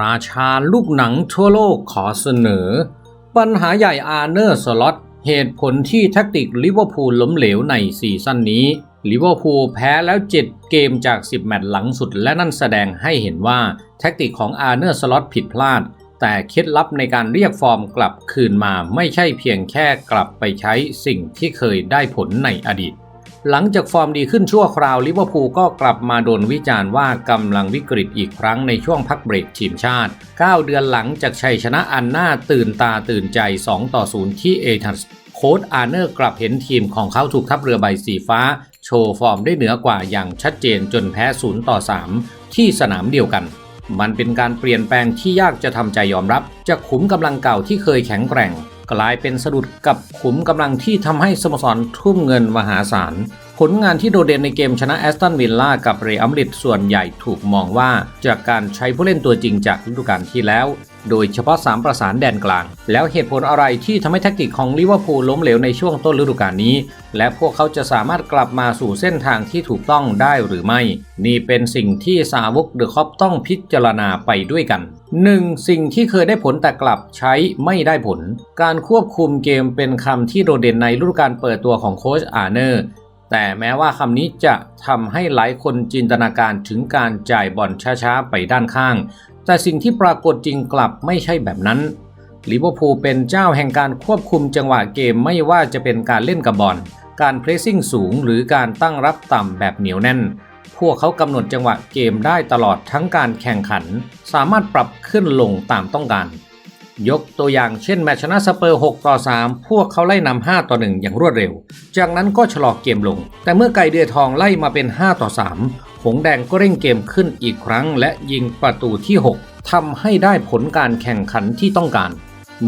ราชาลูกหนังทั่วโลกขอเสนอ ปัญหาใหญ่อาร์เนอร์สล็อตเหตุผลที่แท็กติกลิเวอร์พูลล้มเหลวในซีซั่นนี้ลิเวอร์พูลแพ้แล้ว 7 เกมจาก 10 แมตช์หลังสุด และนั่นแสดงให้เห็นว่าแท็กติกของอาร์เนอร์สล็อตผิดพลาด แต่เคล็ดลับในการเรียกฟอร์มกลับคืนมาไม่ใช่เพียงแค่กลับไปใช้สิ่งที่เคยได้ผลในอดีต หลังจากฟอร์มดีขึ้นชั่วคราวลิเวอร์พูลก็กลับมาโดนวิจารณ์ว่ากำลังวิกฤตอีกครั้งในช่วงพักเบรกทีมชาติ 9 เดือนหลังจากชัยชนะอันน่าตื่นตาตื่นใจ 2 ต่อ 0 ที่เอทัสโค้ดอาร์เนอร์กลับเห็นทีมของเขาถูกทับเรือใบสีฟ้า โชว์ฟอร์มได้เหนือกว่าอย่างชัดเจนจนแพ้ 0 ต่อ 3 ที่สนามเดียวกันมันเป็นการเปลี่ยนแปลงที่ยากจะทำใจยอมรับ จากขุมกำลังเก่าที่เคยแข็งแกร่ง กลายเป็นสะดุดกับขุมกำลังที่ทำให้สโมสรทุ่มเงินมหาศาล ผลงานที่โดดเด่นในเกมชนะแอสตันวิลล่ากับเรอัมาดริดส่วนใหญ่ถูกมองว่า จากการใช้ผู้เล่นตัวจริงจากฤดูกาลที่แล้ว โดยเฉพาะ 3 ประสานแดนกลาง แล้วเหตุผลอะไรที่ทำให้แท็กติกของลิเวอร์พูลล้มเหลวในช่วงต้นฤดูกาลนี้ และพวกเขาจะสามารถกลับมาสู่เส้นทางที่ถูกต้องได้หรือไม่ นี่เป็นสิ่งที่สาวกเดอะคอปต้องพิจารณาไปด้วยกัน 1. สิ่งที่เคยได้ผลแต่กลับใช้ไม่ได้ผล การควบคุมเกมเป็นคำที่โดดเด่นในฤดูกาลเปิดตัวของโค้ชอาร์เนอร์แต่แม้ว่าคำนี้จะทำให้หลายคนจินตนาการถึงการจ่ายบอลช้าๆ ไปด้านข้าง แต่สิ่งที่ปรากฏจริงกลับไม่ใช่แบบนั้นลิเวอร์พูลเป็นเจ้าแห่งการควบคุมจังหวะเกมไม่ว่าจะเป็นการเล่นกับบอล การเพรสซิ่งสูงหรือการตั้งรับต่ำแบบเหนียวแน่น พวกเขากำหนดจังหวะเกมได้ตลอดทั้งการแข่งขัน สามารถปรับขึ้นลงตามต้องการ ยกตัวอย่างเช่นแมตช์ชนะสเปอร์ 6 ต่อ 3 พวกเขาไล่นำ5ต่อ 1 อย่างรวดเร็ว จากนั้นก็ชะลอเกมลง แต่เมื่อไก่เดือทองไล่มาเป็น 5 ต่อ 3 หงแดงก็เร่งเกมขึ้นอีกครั้งและยิงประตูที่ 6ทำให้ได้ผลการแข่งขันที่ต้องการ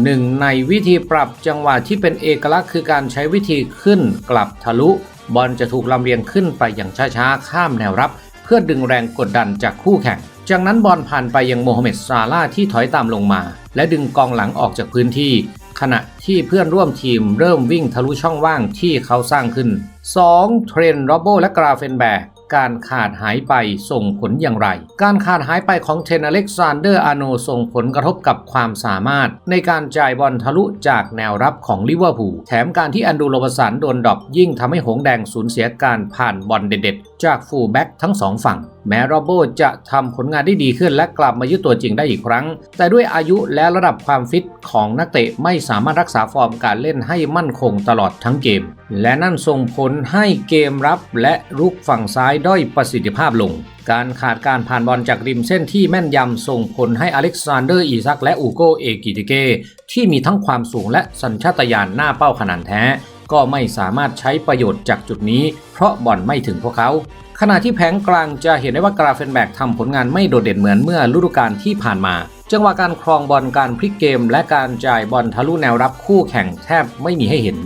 หนึ่งในวิธีปรับจังหวะที่เป็นเอกลักษณ์คือการใช้วิธีขึ้นกลับทะลุ บอลจะถูกลำเลียงขึ้นไปอย่างช้าๆ ข้ามแนวรับ เพื่อดึงแรงกดดันจากคู่แข่ง จากนั้นบอลผ่านไปยังโมฮัมเหม็ดซาลาที่ถอยตามลงมา และดึงกองหลังออกจากพื้นที่ ขณะที่เพื่อนร่วมทีมเริ่มวิ่งทะลุช่องว่างที่เขาสร้างขึ้น 2. เทรนโรโบและกราเฟนแบก การขาดหายไปส่งผลอย่างไร การขาดหายไปของเทนอเล็กซานเดอร์อาโนส่งผลกระทบกับความสามารถ ในการจ่ายบอลทะลุจากแนวรับของลิเวอร์พูลแถมการที่อันดูโรบสันโดนดรอปยิ่งทำให้หงแดงสูญเสียการผ่านบอลเด็ดจากฟูลแบ็กทั้งสองฝั่ง แม้โรโบจะทำผลงานได้ดีขึ้นและกลับมายึดตัวจริงได้อีกครั้ง แต่ด้วยอายุและระดับความฟิตของนักเตะไม่สามารถรักษาฟอร์มการเล่นให้มั่นคงตลอดทั้งเกม และนั่นส่งผลให้เกมรับและรุกฝั่งซ้ายด้อยประสิทธิภาพลง การขาดการผ่านบอลจากริมเส้นที่แม่นยำส่งผลให้อเล็กซานเดอร์อีซักและอูโกเอกิติเกที่มีทั้งความสูงและสัญชาตญาณหน้าเป้าขนาดแท้ ก็ไม่สามารถใช้ประโยชน์จากจุดนี้ เพราะบอลไม่ถึงพวกเขา ขณะที่แผงกลางจะเห็นได้ว่ากราเฟนแบกทำผลงานไม่โดดเด่นเหมือนเมื่อฤดูกาลที่ผ่านมา จังหวะการครองบอลการพลิกเกม และการจ่ายบอลทะลุแนวรับคู่แข่งแทบไม่มีให้เห็น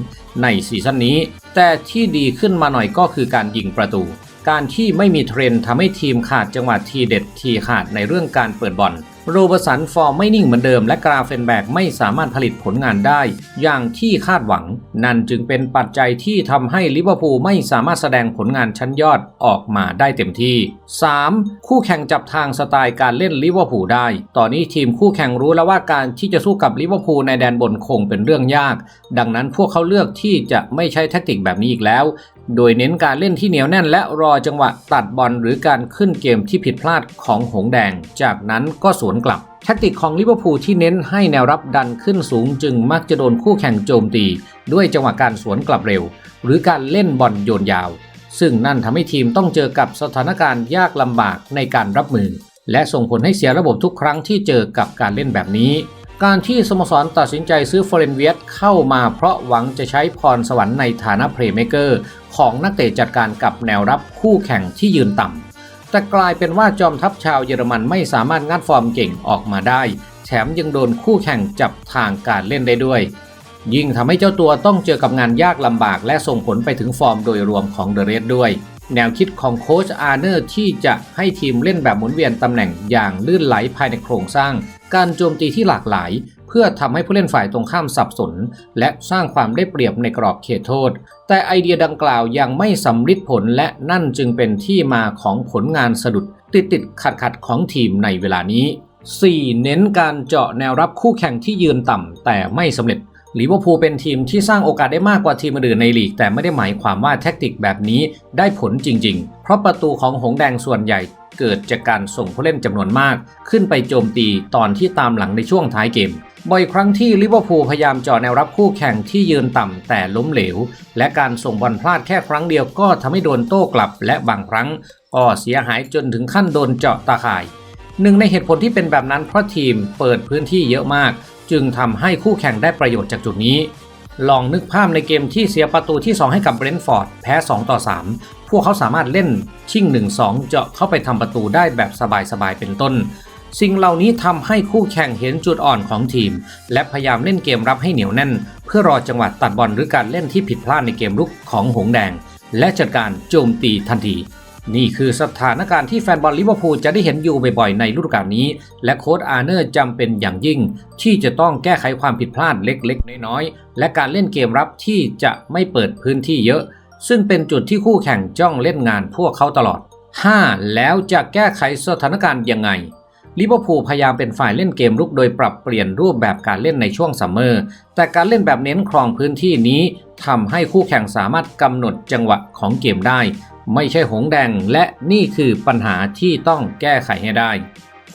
ในซีซั่นนี้ แต่ที่ดีขึ้นมาหน่อยก็คือการยิงประตู การที่ไม่มีเทรนทำให้ทีมขาดจังหวะทีเด็ดทีขาดในเรื่องการเปิดบอลโรเบร์สันฟอร์มไม่นิ่งเหมือนเดิมและกราเฟนแบกไม่สามารถผลิตผลงานได้ อย่างที่คาดหวัง นั่นจึงเป็นปัจจัยที่ทำให้ลิเวอร์พูลไม่สามารถแสดงผลงานชั้นยอดออกมาได้เต็มที่ 3. คู่แข่งจับทางสไตล์การเล่นลิเวอร์พูลได้ ตอนนี้ทีมคู่แข่งรู้แล้วว่าการที่จะสู้กับลิเวอร์พูลในแดนบนคงเป็นเรื่องยาก ดังนั้นพวกเขาเลือกที่จะไม่ใช้แทคติกแบบนี้อีกแล้ว โดยเน้นการเล่นที่เหนียวแน่นและรอจังหวะตัดบอลหรือการขึ้นเกมที่ผิดพลาดของหงแดง จากนั้นก็สวนกลับแทคติกของลิเวอร์พูลที่เน้นให้แนวรับดันขึ้นสูงจึงมักจะโดนคู่แข่งโจมตี ด้วยจังหวะการสวนกลับเร็ว หรือการเล่นบอลโยนยาว ซึ่งนั่นทำให้ทีมต้องเจอกับสถานการณ์ยากลำบากในการรับมือ และส่งผลให้เสียระบบทุกครั้งที่เจอกับการเล่นแบบนี้ การที่สโมสรตัดสินใจซื้อฟอเรนเวียตเข้ามาเพราะหวังจะใช้พรสวรรค์ในฐานะเพลย์เมเกอร์ ของนักเตะจัดการกับแนวรับคู่แข่งที่ยืนต่ำแต่กลายเป็นว่าจอมทัพชาวเยอรมันไม่สามารถงัดฟอร์มเก่งออกมาได้ แถมยังโดนคู่แข่งจับทางการเล่นได้ด้วย ยิ่งทำให้เจ้าตัวต้องเจอกับงานยากลำบากและส่งผลไปถึงฟอร์มโดยรวมของเดอะเรดด้วย แนวคิดของโค้ชอาร์เนอร์ที่จะให้ทีมเล่นแบบหมุนเวียนตำแหน่งอย่างลื่นไหลภายในโครงสร้าง การโจมตีที่หลากหลายเพื่อทำให้ผู้เล่นฝ่ายตรงข้ามสับสน และสร้างความได้เปรียบในกรอบเขตโทษ แต่ไอเดียดังกล่าวยังไม่สำฤทธิ์ผลและนั่นจึงเป็นที่มาของผลงานสะดุดติดติดขัดขัดของทีมในเวลานี้ 4. เน้นการเจาะแนวรับคู่แข่งที่ยืนต่ำแต่ไม่สำเร็จลิเวอร์พูลเป็นทีมที่สร้างโอกาสได้มากกว่าทีมอื่นในลีก แต่ไม่ได้หมายความว่าแท็กติกแบบนี้ได้ผลจริง ๆ เพราะประตูของหงแดงส่วนใหญ่เกิดจากการส่งผู้เล่นจำนวนมาก ขึ้นไปโจมตีตอนที่ตามหลังในช่วงท้ายเกม บ่อยครั้งที่ลิเวอร์พูลพยายามเจาะแนวรับคู่แข่งที่ยืนต่ำแต่ล้มเหลว และการส่งบอลพลาดแค่ครั้งเดียวก็ทำให้โดนโต้กลับ และบางครั้งก็เสียหายจนถึงขั้นโดนเจาะตาข่าย หนึ่งในเหตุผลที่เป็นแบบนั้นเพราะทีมเปิดพื้นที่เยอะมาก จึงทำให้คู่แข่งได้ประโยชน์จากจุดนี้ ลองนึกภาพในเกมที่เสียประตูที่ 2 ให้กับเบรนท์ฟอร์ดแพ้ 2 ต่อ 3 พวกเขาสามารถเล่นชิ่ง 1-2 เจาะเข้าไปทำประตูได้แบบสบายๆเป็นต้น สิ่งเหล่านี้ทำให้คู่แข่งเห็นจุดอ่อนของทีม และพยายามเล่นเกมรับให้เหนียวแน่น เพื่อรอจังหวะตัดบอลหรือการเล่นที่ผิดพลาดในเกมรุกของหงแดง และจัดการโจมตีทันที นี่คือสถานการณ์ที่แฟนบอลลิเวอร์พูลจะได้เห็นอยู่บ่อยๆในฤดูกาลนี้ และโค้ชอาร์เนอร์จำเป็นอย่างยิ่ง ที่จะต้องแก้ไขความผิดพลาดเล็กๆ น้อยๆและการเล่นเกมรับที่จะไม่เปิดพื้นที่เยอะ ซึ่งเป็นจุดที่คู่แข่งจ้องเล่นงานพวกเขาตลอด 5. แล้วจะแก้ไขสถานการณ์ยังไง ลิเวอร์พูลพยายามเป็นฝ่ายเล่นเกมรุกโดยปรับเปลี่ยนรูปแบบการเล่นในช่วงซัมเมอร์ แต่การเล่นแบบเน้นครองพื้นที่นี้ทำให้คู่แข่งสามารถกำหนดจังหวะของเกมได้ ไม่ใช่หงแดงและนี่คือปัญหาที่ต้องแก้ไขให้ได้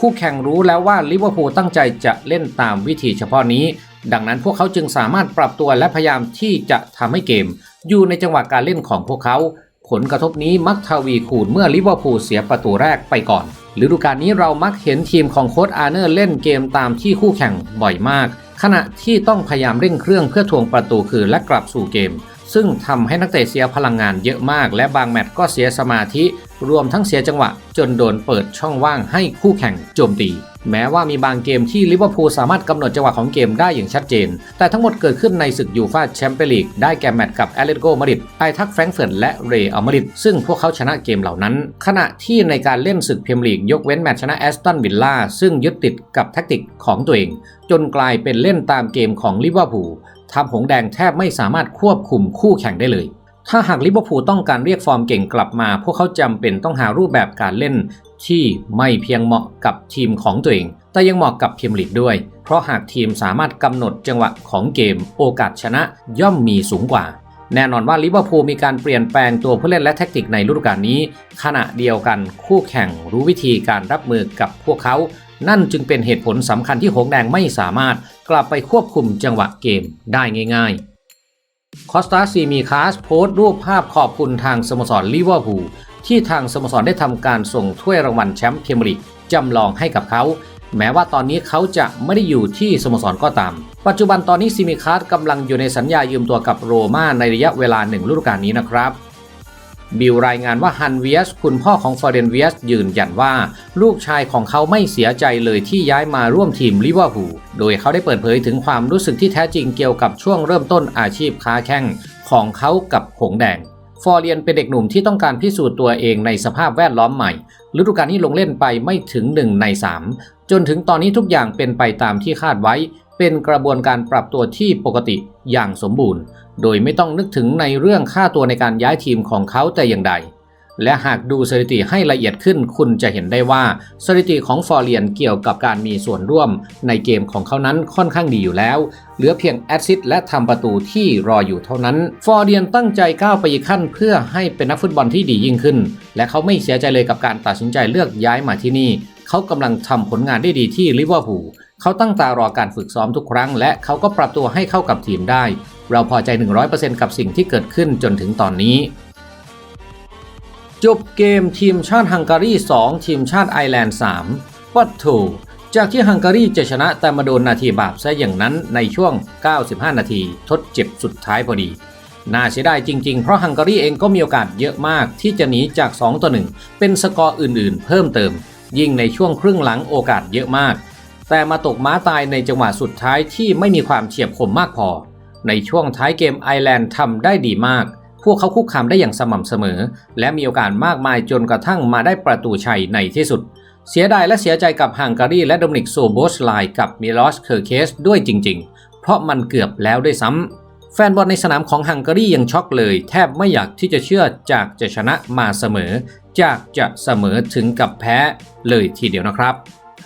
คู่แข่งรู้แล้วว่าลิเวอร์พูลตั้งใจจะเล่นตามวิธีเฉพาะนี้ ดังนั้นพวกเขาจึงสามารถปรับตัวและพยายามที่จะทำให้เกม อยู่ในจังหวะการเล่นของพวกเขา ผลกระทบนี้มักทวีคูณเมื่อลิเวอร์พูลเสียประตูแรกไปก่อนฤดูกาลนี้เรามักเห็นทีมของโค้ชอาร์เนอร์เล่นเกมตามที่คู่แข่งบ่อยมาก ขณะที่ต้องพยายามเร่งเครื่องเพื่อทวงประตูคืนและกลับสู่เกม ซึ่งทำให้นักเตะเสียพลังงานเยอะมาก และบางแมตช์ก็เสียสมาธิ รวมทั้งเสียจังหวะ จนโดนเปิดช่องว่างให้คู่แข่งโจมตี แม้ว่ามีบางเกมที่ลิเวอร์พูลสามารถกำหนดจังหวะของเกมได้อย่างชัดเจน แต่ทั้งหมดเกิดขึ้นในศึกยูฟ่าแชมเปี้ยนลีกได้แก่แมตช์กับแอตเลติโกมาดริดไอทักแฟรงเฟิร์ตและเรอัลมาดริดซึ่งพวกเขาชนะเกมเหล่านั้น ขณะที่ในการเล่นศึกพรีเมียร์ลีกยกเว้นแมตช์ชนะแอสตันวิลล่าซึ่งยึดติดกับแท็กติกของตัวเอง จนกลายเป็นเล่นตามเกมของลิเวอร์พูลทำหงแดงแทบไม่สามารถควบคุมคู่แข่งได้เลย ถ้าหากลิเวอร์พูลต้องการเรียกฟอร์มเก่งกลับมา พวกเขาจำเป็นต้องหารูปแบบการเล่นที่ไม่เพียงเหมาะกับทีมของตัวเอง แต่ยังเหมาะกับพรีเมียร์ลีกด้วย เพราะหากทีมสามารถกำหนดจังหวะของเกม โอกาสชนะย่อมมีสูงกว่า แน่นอนว่าลิเวอร์พูลมีการเปลี่ยนแปลงตัวผู้เล่นและแทคติกในฤดูกาลนี้ ขณะเดียวกันคู่แข่งรู้วิธีการรับมือกับพวกเขา นั่นจึงเป็นเหตุผลสำคัญที่หงแดงไม่สามารถกลับไปควบคุมจังหวะเกมได้ง่าย ๆ คอสตาซีมีคาสโพสต์รูปภาพขอบคุณทางสโมสรลิเวอร์พูลที่ทางสโมสรได้ทำการส่งถ้วยรางวัลแชมป์พรีเมียร์ลีกจำลองให้กับเขา แม้ว่าตอนนี้เขาจะไม่ได้อยู่ที่สโมสรก็ตาม ปัจจุบันตอนนี้ซิมิคาสกำลังอยู่ในสัญญายืมตัวกับโรม่าในระยะเวลาหนึ่งฤดูกาลนี้นะครับ บิลรายงานว่าฮันเวียสคุณพ่อของฟอร์เดนเวียสยืนยันว่า ลูกชายของเขาไม่เสียใจเลยที่ย้ายมาร่วมทีมลิเวอร์พูลโดยเขาได้เปิดเผยถึงความรู้สึกที่แท้จริงเกี่ยวกับช่วงเริ่มต้นอาชีพค้าแข่งของเขากับหงแดงฟอร์เรียนเป็นเด็กหนุ่มที่ต้องการพิสูจน์ตัวเองในสภาพแวดล้อมใหม่ฤดูกาลนี้ลงเล่นไปไม่ถึง 1 ใน 3 จนถึงตอนนี้ทุกอย่างเป็นไปตามที่คาดไว้ เป็นกระบวนการปรับตัวที่ปกติอย่างสมบูรณ์ โดยไม่ต้องนึกถึงในเรื่องค่าตัวในการย้ายทีมของเขาแต่อย่างใด และหากดูสถิติให้ละเอียดขึ้นคุณจะเห็นได้ว่าสถิติของฟอร์เรียนเกี่ยวกับการมีส่วนร่วมในเกมของเขานั้นค่อนข้างดีอยู่แล้ว เหลือเพียงแอดซิสและทำประตูที่รออยู่เท่านั้น ฟอร์เรียนตั้งใจก้าวไปอีกขั้นเพื่อให้เป็นนักฟุตบอลที่ดียิ่งขึ้น และเขาไม่เสียใจเลยกับการตัดสินใจเลือกย้ายมาที่นี่ เขากำลังทำผลงานได้ดีที่ลิเวอร์พูล เขาตั้งตารอการฝึกซ้อมทุกครั้ง และเขาก็ปรับตัวให้เข้ากับทีมได้ เราพอใจ 100%กับสิ่งที่เกิดขึ้นจนถึงตอนนี้ จบเกมทีมชาติฮังการี 2 ทีมชาติไอร์แลนด์3ปัตโถจากที่ฮังการีจะชนะแต่มาโดนนาทีบาปซะอย่างนั้นในช่วง 95 นาทีทดเจ็บสุดท้ายพอดี น่าเสียดายจริงๆ เพราะฮังการีเองก็มีโอกาสเยอะมากที่จะหนีจาก 2 ต่อ 1 เป็นสกอร์อื่นๆ เพิ่มเติม ยิ่งในช่วงครึ่งหลังโอกาสเยอะมาก แต่มาตกม้าตายในจังหวะสุดท้ายที่ไม่มีความเฉียบคมมากพอ ในช่วงท้ายเกมไอแลนด์ทำได้ดีมาก พวกเขาคุกคามได้อย่างสม่ำเสมอ และมีโอกาสมากมายจนกระทั่งมาได้ประตูชัยในที่สุด เสียดายและเสียใจกับฮังการีและโดมินิกโซโบสไลกับมิลอสเคอร์เคสด้วยจริง ๆ เพราะมันเกือบแล้วด้วยซ้ำแฟนบอลในสนามของฮังการียังช็อกเลย แทบไม่อยากที่จะเชื่อจากจะชนะมาเสมอ จากจะเสมอถึงกับแพ้เลยทีเดียวนะครับ